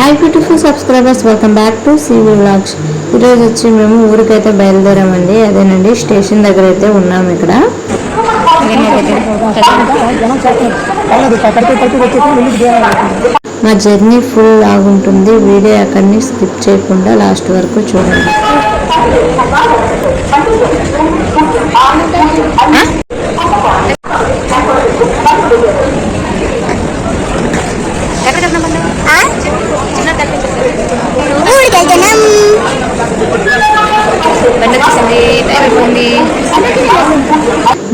Hi beautiful subscribers welcome back to CV vlogs ఈరోజు వచ్చి మేము ఊరికైతే బయలుదేరామండి. అదేనండి స్టేషన్ దగ్గర అయితే ఉన్నాము ఇక్కడ. మా జర్నీ ఫుల్ లాగుంటుంది. వీడియో అక్కడిని స్కిప్ చేయకుండా లాస్ట్ వరకు చూడండి.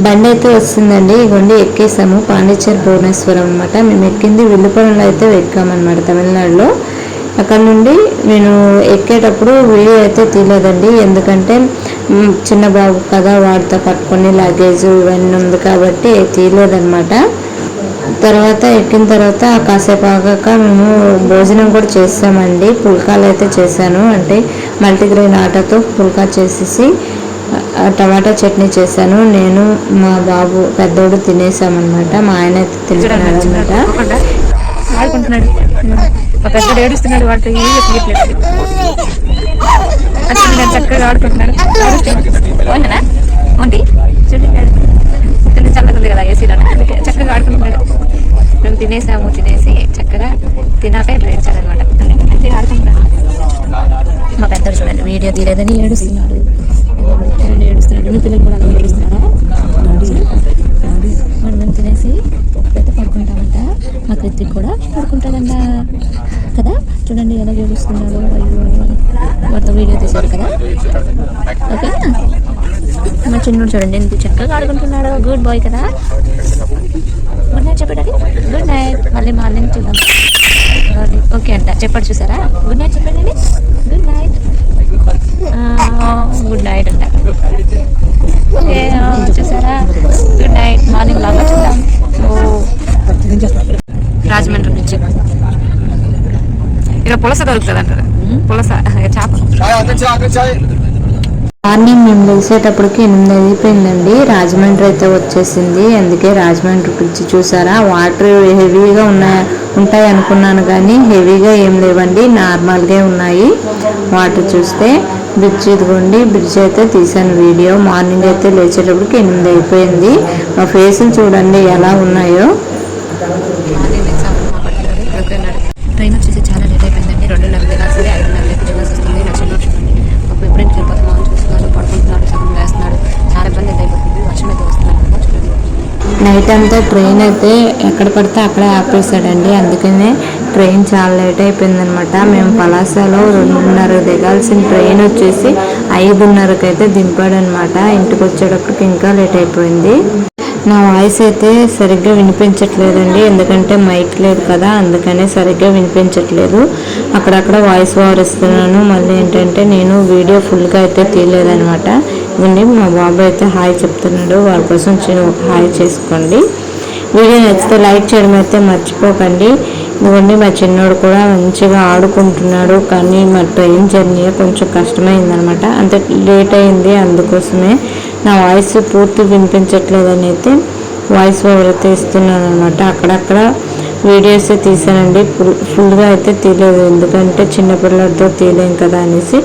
బండి అయితే వస్తుందండి. ఇవ్వండి ఎక్కేసాము. పాండిచేరి భువనేశ్వరం అనమాట మేము ఎక్కింది విల్లుపురంలో అయితే ఎక్కామన్నమాట తమిళనాడులో. అక్కడ నుండి నేను ఎక్కేటప్పుడు వీడియో అయితే తీయలేదండి. ఎందుకంటే చిన్న బాబు కదా వాడితో పట్టుకొని లగేజ్ ఇవన్నీ ఉంది కాబట్టి తీయలేదన్నమాట. తర్వాత ఎక్కిన తర్వాత కాసేపు ఆగాక మేము భోజనం కూడా చేసామండి పుల్కాలు అయితే చేశాను. అంటే మల్టీగ్రెయిన్ ఆటతో పుల్కా చేసేసి టమాటా చట్నీ చేశాను. నేను మా బాబు పెద్దోడు తినేసామన్నమాట. మా ఆయన అయితే తింటున్నాడు అనమాట ఆడుకుంటున్నాడు. ఒక పెద్దడు ఏడుస్తున్నాడు చక్కగా ఆడుకుంటున్నాడు. చూడండి తినేసాము తినేసి చక్కగా తినాక ఇట్లా ఏడ్చాడనమాట మా పెద్దడు చూడండి వీడియో తీయలేదని ఏడుస్తున్నాడు ఏడుస్తున్నాడు మీ పిల్లలు కూడా అలాగే ఏడుస్తున్నారా? మనం తినేసి అయితే పడుకుంటామంట. మా కృతిక్ కూడా పడుకుంటాడంట. కదా? చూడండి ఎలా ఏడుస్తున్నాడు. అయ్యో. వాటితో వీడియో తీశారు కదా. ఓకేనా మా చిన్నోడు చూడండి ఎంత చక్కగా ఆడుకుంటున్నాడు. గుడ్ బాయ్ కదా. నైట్ చెప్పాడు గుడ్ నైట్ మళ్ళీ మార్నింగ్ చూద్దాం. ఓకే అంట. చెప్పాడు చూసారా? గుడ్ నైట్ చెప్పండి. గుడ్ నైట్ గుడ్ నైట్ అంట. ఓకే చూసారా? గుడ్ నైట్ మార్నింగ్ లాగా చూద్దాం. ఓ రాజమండ్రి నుంచి. ఇక పులస దొరుకుతుంది అంటారు పులస చేప. మార్నింగ్ మేము లేచేటప్పటికి ఎనిమిది అయిపోయిందండి. రాజమండ్రి అయితే వచ్చేసింది. అందుకే రాజమండ్రి బ్రిడ్జ్ చూసారా? వాటర్ హెవీగా ఉన్నాయి ఉంటాయి అనుకున్నాను కానీ హెవీగా ఏం లేవండి. నార్మల్గా ఉన్నాయి. వాటర్ చూస్తే బ్రిడ్జ్ ఇదిగోండి. బ్రిడ్జ్ అయితే తీసాను వీడియో మార్నింగ్ అయితే లేచేటప్పటికి ఎనిమిది అయిపోయింది. మా ఫేసులు చూడండి ఎలా ఉన్నాయో. నైట్ అంతా ట్రైన్ అయితే ఎక్కడ పడితే అక్కడే ఆపేసాడండి అందుకనే ట్రైన్ చాలా లేట్ అయిపోయిందనమాట. మేము పలాసలో రెండున్నర దిగాల్సిన ట్రైన్ వచ్చేసి ఐదున్నరకు అయితే దింపాడనమాట. ఇంటికి వచ్చేటప్పటికి ఇంకా లేట్ అయిపోయింది. నా వాయిస్ అయితే సరిగ్గా వినిపించట్లేదండి. ఎందుకంటే మైక్ లేదు కదా అందుకనే సరిగ్గా వినిపించట్లేదు. అక్కడక్కడ వాయిస్ ఓవర్ ఇస్తున్నాను. మళ్ళీ ఏంటంటే నేను వీడియో ఫుల్గా అయితే తీయలేదనమాట. ఇవ్వండి మా బాబు అయితే హాయ్ చెప్తున్నాడు. వాళ్ళ కోసం చిన్న ఒక హాయ్ చేసుకోండి. వీడియో నచ్చితే లైక్ చేయడం అయితే మర్చిపోకండి. ఇదిగోండి మా చిన్నోడు కూడా మంచిగా ఆడుకుంటున్నాడు. కానీ మా ట్రైన్ జర్నీ కొంచెం కష్టమైందనమాట. అంత లేట్ అయింది అందుకోసమే. నా వాయిస్ పూర్తి వినిపించట్లేదని అయితే వాయిస్ ఓవర్ అయితే ఇస్తున్నాను అనమాట అక్కడక్కడ వీడియోస్ తీసానండి ఫుల్ ఫుల్గా అయితే తీయలేదు. ఎందుకంటే చిన్నపిల్లలతో తీయలేం కదా అనేసి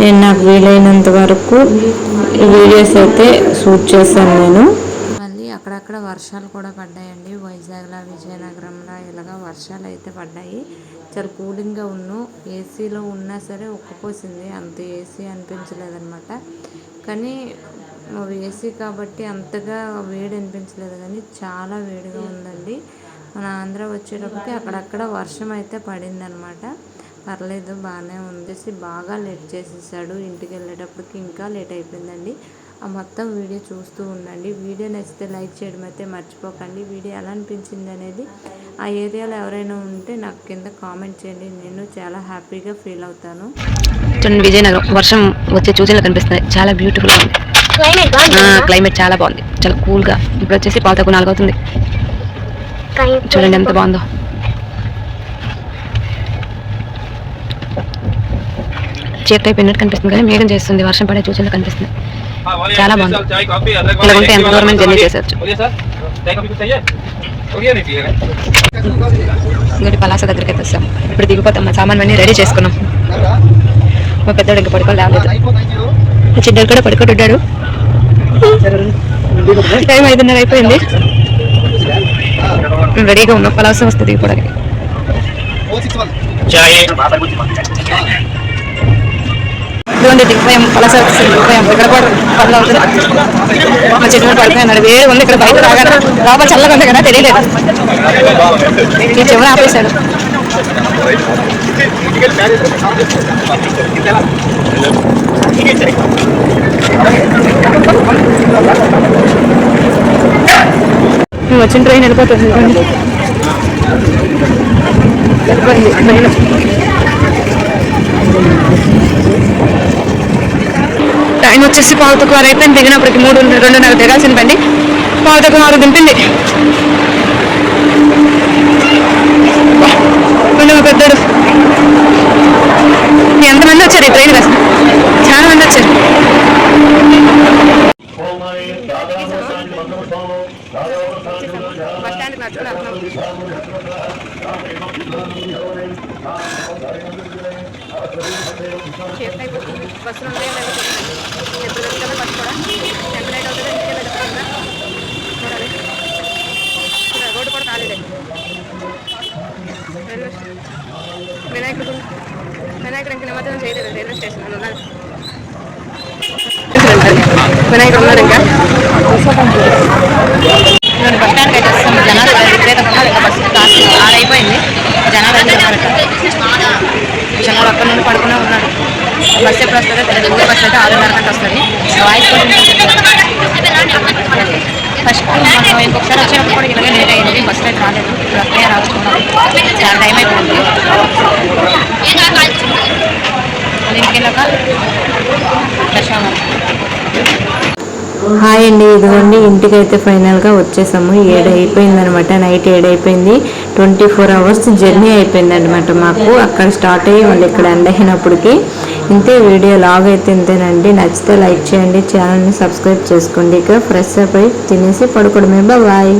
నేను నాకు వీలైనంత వరకు వీడియోస్ అయితే షూట్ చేశాను నేను. మళ్ళీ అక్కడక్కడ వర్షాలు కూడా పడ్డాయండి. వైజాగ్లో విజయనగరంలో ఇలాగా వర్షాలు అయితే పడ్డాయి. చాలా కూలింగ్గా ఉన్ను ఏసీలో ఉన్నా సరే ఉక్కపోసింది అంత ఏసీ అనిపించలేదన్నమాట. కానీ ఏసీ కాబట్టి అంతగా వేడి అనిపించలేదు. కానీ చాలా వేడిగా ఉందండి. మన ఆంధ్ర వచ్చేటప్పటికి అక్కడక్కడ వర్షం అయితే పడింది అనమాట పర్లేదు బాగానే ఉంది. బాగా లేట్ చేసేసాడు. ఇంటికి వెళ్ళేటప్పటికి ఇంకా లేట్ అయిపోయిందండి. ఆ మొత్తం వీడియో చూస్తూ ఉండండి. వీడియో నచ్చితే లైక్ చేయడం అయితే మర్చిపోకండి. వీడియో ఎలా అనిపించింది అనేది ఆ ఏరియాలో ఎవరైనా ఉంటే నాకు కింద కామెంట్ చేయండి. నేను చాలా హ్యాపీగా ఫీల్ అవుతాను. చూడండి విజయనగరం వర్షం వచ్చే సూచనలు కనిపిస్తున్నాయి. చాలా బ్యూటిఫుల్గా ఉంది క్లైమేట్ చాలా బాగుంది. చాలా కూల్గా ఇప్పుడు వచ్చేసి పావు తక్కువ నాలుగు అవుతుంది చూడండి ఎంత బాగుందో. చీకటి అయిపోయినట్టు కనిపిస్తుంది కానీ మేఘం చేస్తుంది వర్షం పడే చూసినట్టు కనిపిస్తుంది చాలా బాగుంది. ఇలా ఉంటే ఎంత దూరం జర్నీ చేసేవచ్చు ఇంకోటి పలాస దగ్గరికి అయితే వస్తాం. ఇప్పుడు దిగిపోతాం మా సామాన్ అన్నీ రెడీ చేసుకున్నాం. మా పెద్దోడు ఇంకా పడుకో రాలేదు చిడ్డోడు కూడా పడుకుంటున్నాడు. టైం ఐదున్నర అయిపోయింది. రెడీగా ఉన్నాం పలాస వస్తే దిగిపోవడానికి. ఇటువంటి దిగిపోయాం పలాస వచ్చేసి ఇక్కడ కూడా పనులు అవుతుంది. మా చిన్నోడు పడుకున్నాడు వేడి ఉంది? ఇక్కడ బయట రాగా లోపల చల్లగా ఉంది కదా తెలియలేదు. ఈ చివరి ఆపేశాడు. వచ్చిన ట్రైన్ వెళ్ళిపోతుంది. వెళ్ళిపోయింది. టైం వచ్చేసి పావుతకు వారు అయిపోయింది దిగినప్పటికి మూడు రెండున్నర దిగాల్సిన బండి. పావుతకు వారు దింపింది. రెండు పెద్దడు ఎంతమంది వచ్చారు ఈ ట్రైన్ అసలు చాలా మంది వచ్చారు. బస్ స్టాండ్ బస్సులు ఉన్నాయో లేవో తెలియదు. ఎప్పుడు దొరుకుతుందో బస్సు కూడా ఎంత లేట్ అవుతుందో ఇంటికే వెళ్ళిపోతుందా చూడాలి రోడ్డు కూడా ఖాళీ రైల్వే స్టేషన్. వినాయకుడు గుడి. వినాయకుడు ఇంకా నిమజ్జనం చేయలేదు రైల్వే స్టేషన్ అని వినాయకుడు ఉన్నారు ఇంకా బస్ స్టాండ్కి అయితే వస్తాను జనాలు విపరీతంగా ఇంకా బస్సు కాస్త ఆరైపోయింది జనాలు అయితే ఉన్నారట జనాలు అక్కడ నుండి పడుకునే ఉన్నాడు. బస్ ఎప్పుడు వస్తుంది తెలుగు బస్ అయితే ఆరున్నర గంట వస్తుంది. వాయిస్ ఫస్ట్ మనం ఇంకొకసారి వచ్చినప్పుడు కూడా ఇలాగే లేట్ అయింది బస్సు అయితే రాలేదు. ఇప్పుడు అక్కడే రాసుకున్నాం చాలా టైం అయిపోయింది. మళ్ళీ ఇంటికి హాయ్ అండి. ఇదిగోండి ఇంటికైతే ఫైనల్గా వచ్చేసాము. ఏడు అయిపోయింది అనమాట నైట్ ఏడు అయిపోయింది. ట్వంటీ ఫోర్ అవర్స్ జర్నీ అయిపోయింది అనమాట మాకు. అక్కడ స్టార్ట్ అయ్యి మళ్ళీ ఇక్కడ ఎండ్ అయినప్పటికి. ఇంతే వీడియో లాగ్ అయితే ఇంతేనండి. నచ్చితే లైక్ చేయండి ఛానల్ని సబ్స్క్రైబ్ చేసుకోండి. ఇక ఫ్రెష్ అప్ అయి తినేసి పడుకోవడమే. బాయ్.